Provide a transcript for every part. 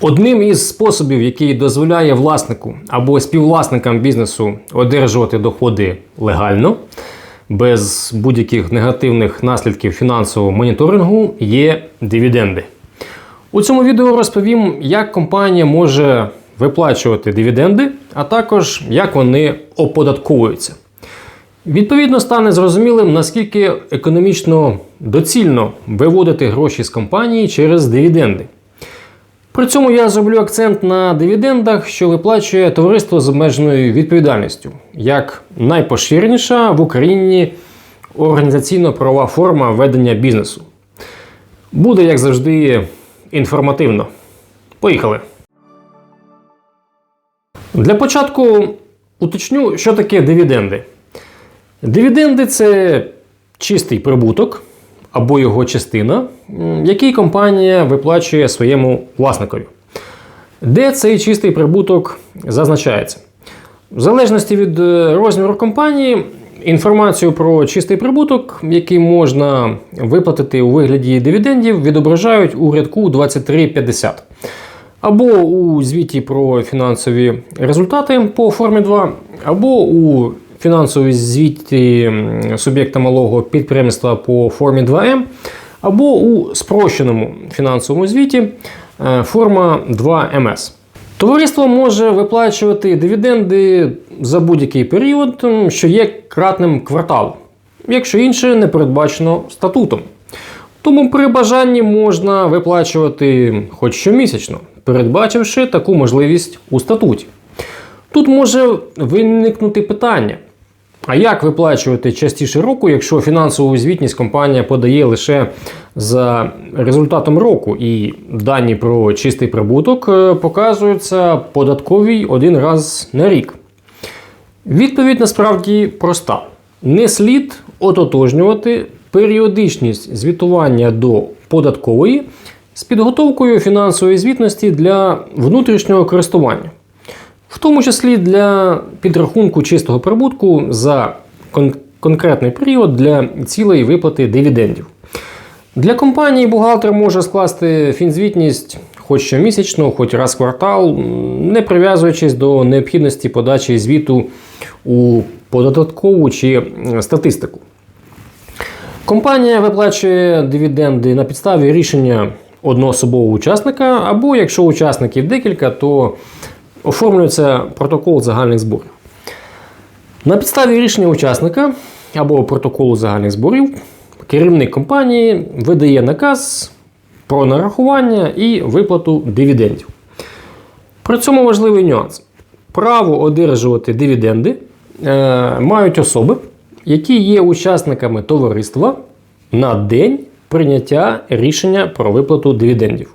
Одним із способів, який дозволяє власнику або співвласникам бізнесу одержувати доходи легально, без будь-яких негативних наслідків фінансового моніторингу, є дивіденди. У цьому відео розповім, як компанія може виплачувати дивіденди, а також як вони оподатковуються. Відповідно, стане зрозумілим, наскільки економічно доцільно виводити гроші з компанії через дивіденди. При цьому я зроблю акцент на дивідендах, що виплачує товариство з обмеженою відповідальністю, як найпоширеніша в Україні організаційно-правова форма ведення бізнесу. Буде, як завжди, інформативно. Поїхали! Для початку уточню, що таке дивіденди. Дивіденди це чистий прибуток або його частина, який компанія виплачує своєму власникові. Де цей чистий прибуток зазначається? В залежності від е, розміру компанії, інформацію про чистий прибуток, який можна виплатити у вигляді дивідендів, відображають у рядку 2350. Або у звіті про фінансові результати по формі 2, або у фінансовій звіті суб'єкта малого підприємства по формі 2М, або у спрощеному фінансовому звіті е, форма 2МС. Товариство може виплачувати дивіденди за будь-який період, що є кратним кварталу, якщо інше не передбачено статутом. Тому при бажанні можна виплачувати хоч щомісячно, передбачивши таку можливість у статуті. Тут може виникнути питання: а як виплачувати частіше року, якщо фінансову звітність компанія подає лише за результатом року, і дані про чистий прибуток е, показуються податковій один раз на рік? Відповідь насправді проста: не слід ототожнювати періодичність звітування до податкової з підготовкою фінансової звітності для внутрішнього користування, в тому числі для підрахунку чистого прибутку за кон- конкретний період для цілої виплати дивідендів. Для компанії бухгалтер може скласти фінзвітність хоч щомісячно, хоч раз в квартал, не прив'язуючись до необхідності подачі звіту у податкову чи статистику. Компанія виплачує дивіденди на підставі рішення одноособового учасника, або якщо учасників декілька, то оформлюється протокол загальних зборів. На підставі рішення учасника або протоколу загальних зборів керівник компанії видає наказ про нарахування і виплату дивідендів. При цьому важливий нюанс. Право одержувати дивіденди е, мають особи, які є учасниками товариства на день прийняття рішення про виплату дивідендів.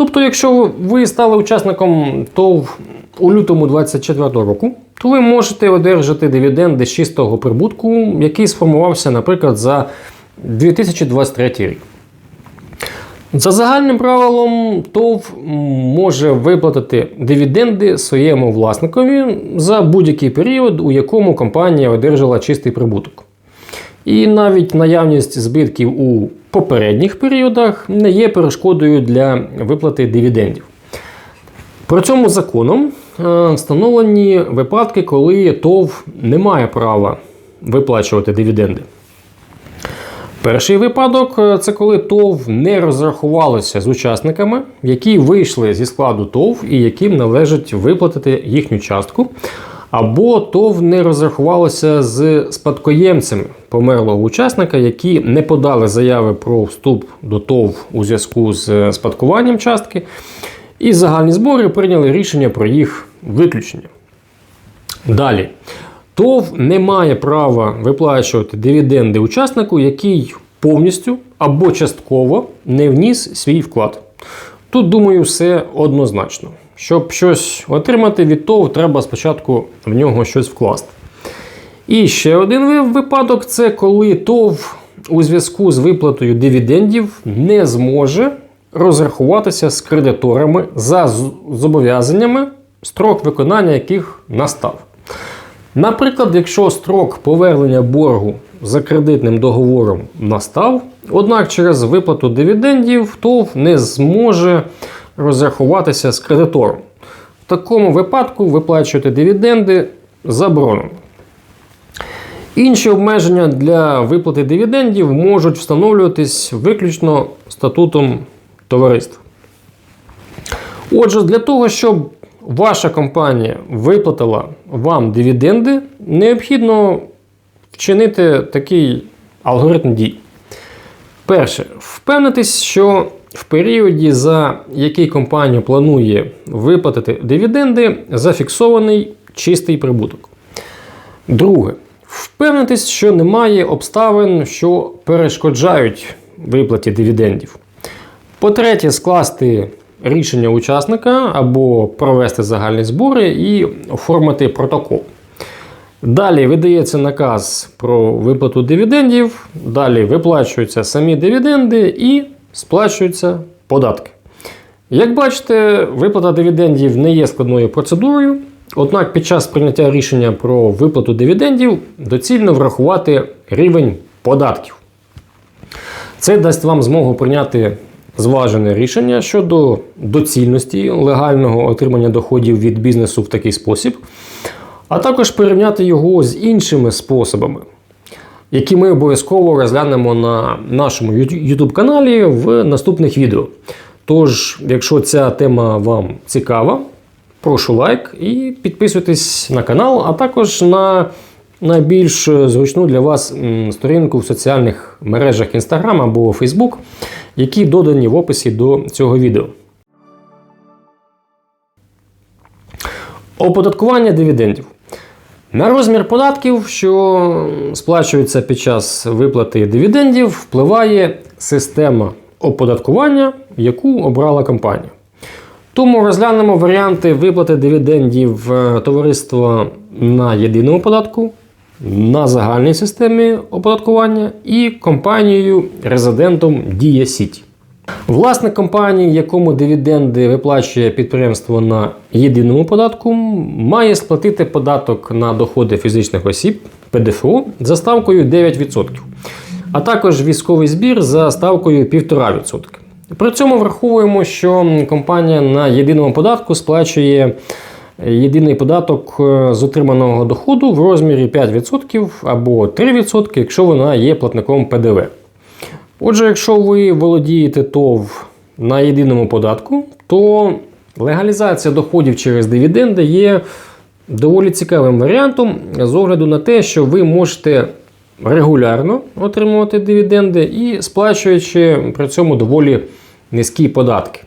Тобто, якщо ви стали учасником ТОВ у лютому 2024 року, то ви можете одержати дивіденди з чистого прибутку, який сформувався, наприклад, за 2023 рік. За загальним правилом, ТОВ може виплатити дивіденди своєму власникові за будь-який період, у якому компанія одержала чистий прибуток. І навіть наявність збитків у попередніх періодах не є перешкодою для виплати дивідендів. При цьому законом е, встановлені випадки, коли ТОВ не має права виплачувати дивіденди. Перший випадок е, це коли ТОВ не розрахувалося з учасниками, які вийшли зі складу ТОВ і яким належить виплатити їхню частку. Або ТОВ не розрахувалося з спадкоємцями померлого учасника, які не подали заяви про вступ до ТОВ у зв'язку з спадкуванням частки, і загальні збори прийняли рішення про їх виключення. Далі. ТОВ не має права виплачувати дивіденди учаснику, який повністю або частково не вніс свій вклад. Тут, думаю, все однозначно. Щоб щось отримати від ТОВ, треба спочатку в нього щось вкласти. І ще один випадок це коли ТОВ у зв'язку з виплатою дивідендів не зможе розрахуватися з кредиторами за зобов'язаннями, строк виконання яких настав. Наприклад, якщо строк повернення боргу за кредитним договором настав, однак через виплату дивідендів ТОВ не зможе розрахуватися з кредитором. В такому випадку виплачувати дивіденди заборонено. Інші обмеження для виплати дивідендів можуть встановлюватись виключно статутом товариства. Отже, для того, щоб ваша компанія виплатила вам дивіденди, необхідно вчинити такий алгоритм дій. Перше, впевнитись, що в періоді, за який компанія планує виплатити дивіденди, зафіксований чистий прибуток. Друге, впевнитись, що немає обставин, що перешкоджають виплаті дивідендів. По-третє, скласти рішення учасника або провести загальні збори і оформити протокол. Далі видається наказ про виплату дивідендів, далі виплачуються самі дивіденди і сплачуються податки. Як бачите, виплата дивідендів не є складною процедурою, однак під час прийняття рішення про виплату дивідендів доцільно врахувати рівень податків. Це дасть вам змогу прийняти зважене рішення щодо доцільності легального отримання доходів від бізнесу в такий спосіб, а також порівняти його з іншими способами, які ми обов'язково розглянемо на нашому YouTube каналі в наступних відео. Тож, якщо ця тема вам цікава, прошу лайк і підписуйтесь на канал, а також на найбільш зручну для вас сторінку в соціальних мережах Instagram або Facebook, які додані в описі до цього відео. Оподаткування дивідендів. На розмір податків, що сплачуються під час виплати дивідендів, впливає система оподаткування, яку обрала компанія. Тому розглянемо варіанти виплати дивідендів е, товариства на єдиному податку, на загальній системі оподаткування і компанією резидентом Дія Сіті. Власник компанії, якому дивіденди виплачує підприємство на єдиному податку, має сплатити податок на доходи фізичних осіб ПДФО за ставкою 9%, а також військовий збір за ставкою 1,5%. При цьому враховуємо, що компанія на єдиному податку сплачує єдиний податок е, з отриманого доходу в розмірі 5% або 3%, якщо вона є платником ПДВ. Отже, якщо ви володієте ТОВ на єдиному податку, то легалізація доходів через дивіденди є доволі цікавим варіантом з огляду на те, що ви можете регулярно отримувати дивіденди і сплачуючи при цьому доволі низькі податки.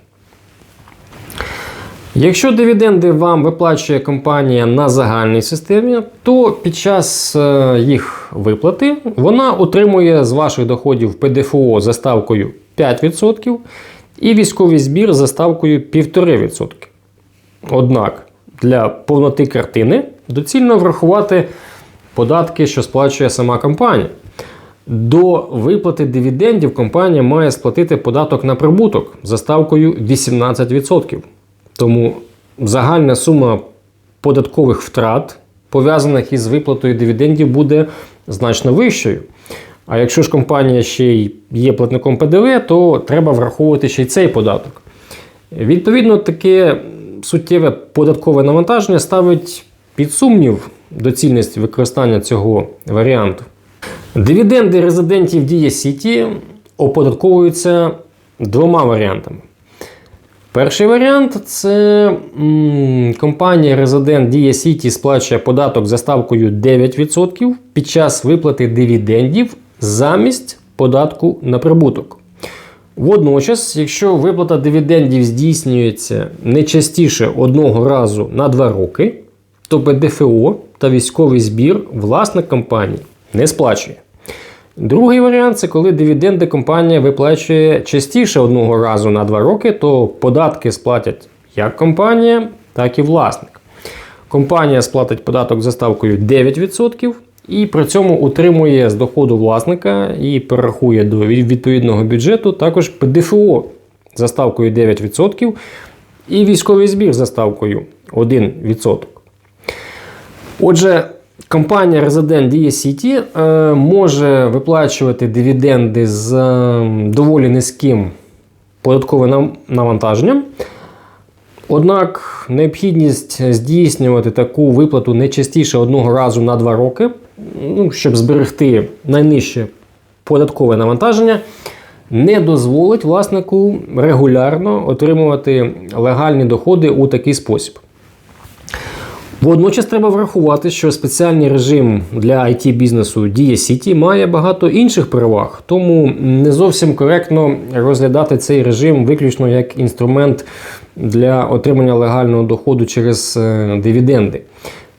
Якщо дивіденди вам виплачує компанія на загальній системі, то під час е, їх виплати вона отримує з ваших доходів ПДФО за ставкою 5% і військовий збір за ставкою 1,5%. Однак для повноти картини доцільно врахувати податки, що сплачує сама компанія. До виплати дивідендів компанія має сплатити податок на прибуток за ставкою 18%. Тому загальна сума податкових втрат, пов'язаних із виплатою дивідендів, буде значно вищою. А якщо ж компанія ще й є платником ПДВ, то треба враховувати ще й цей податок. Відповідно, таке суттєве податкове навантаження ставить під сумнів доцільність використання цього варіанту. Дивіденди резидентів Дія Сіті оподатковуються двома варіантами. Перший варіант це м, компанія Resident Dia City сплачує податок за ставкою 9% під час виплати дивідендів замість податку на прибуток. Водночас, якщо виплата дивідендів здійснюється не частіше одного разу на 2 роки, то ПДФО та військовий збір власник компанії не сплачує. Другий варіант це коли дивіденди компанія виплачує частіше одного разу на 2 роки, то податки сплатять як компанія, так і власник. Компанія сплатить податок за ставкою 9% і при цьому утримує з доходу власника і перерахує до відповідного бюджету також ПДФО за ставкою 9% і військовий збір за ставкою 1%. Отже, компанія Resident Dia City е, може виплачувати дивіденди з е, доволі низьким податковим навантаженням, Однак необхідність здійснювати таку виплату не частіше одного разу на два роки, ну, щоб зберегти найнижче податкове навантаження, не дозволить власнику регулярно отримувати легальні доходи у такий спосіб. Водночас треба врахувати, що спеціальний режим для it бізнесу Дія Сіті має багато інших переваг, тому не зовсім коректно розглядати цей режим виключно як інструмент для отримання легального доходу через е, дивіденди.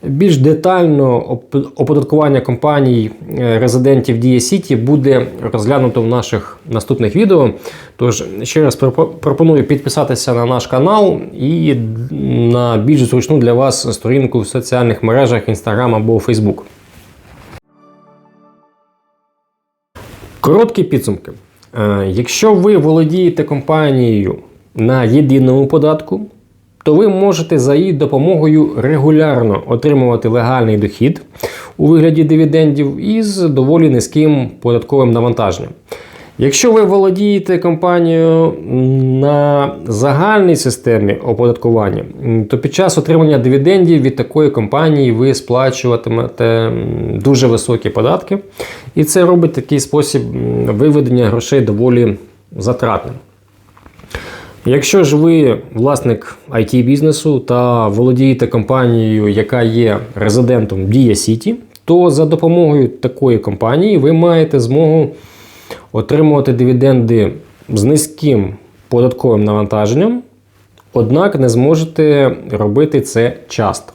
Більш детально оподаткування компаній е, резидентів Дія Сіті буде розглянуто в наших наступних відео. Тож ще раз пропоную підписатися на наш канал і на більш зручну для вас сторінку в соціальних мережах Instagram або Facebook. Короткі підсумки. Е, Якщо ви володієте компанією на єдиному податку, то ви можете за її допомогою регулярно отримувати легальний дохід у вигляді дивідендів із доволі низьким податковим навантаженням. Якщо ви володієте компанією на загальній системі оподаткування, то під час отримання дивідендів від такої компанії ви сплачуватимете дуже високі податки, і це робить такий спосіб виведення грошей доволі затратним. Якщо ж ви власник it бізнесу та володієте компанією, яка є резидентом Дія Сіті, то за допомогою такої компанії ви маєте змогу отримувати дивіденди з низьким податковим навантаженням, однак не зможете робити це часто.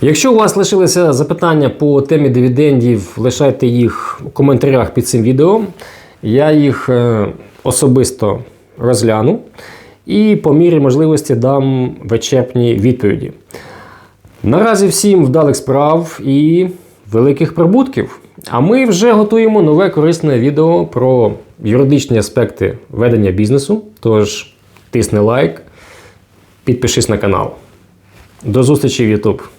Якщо у вас лишилися запитання по темі дивідендів, лишайте їх у коментарях під цим відео. Я їх е, особисто розгляну і по мірі можливості дам вичерпні відповіді. Наразі всім вдалих справ і великих прибутків. А ми вже готуємо нове корисне відео про юридичні аспекти ведення бізнесу. Тож тисни лайк, підпишись на канал. До зустрічі в YouTube.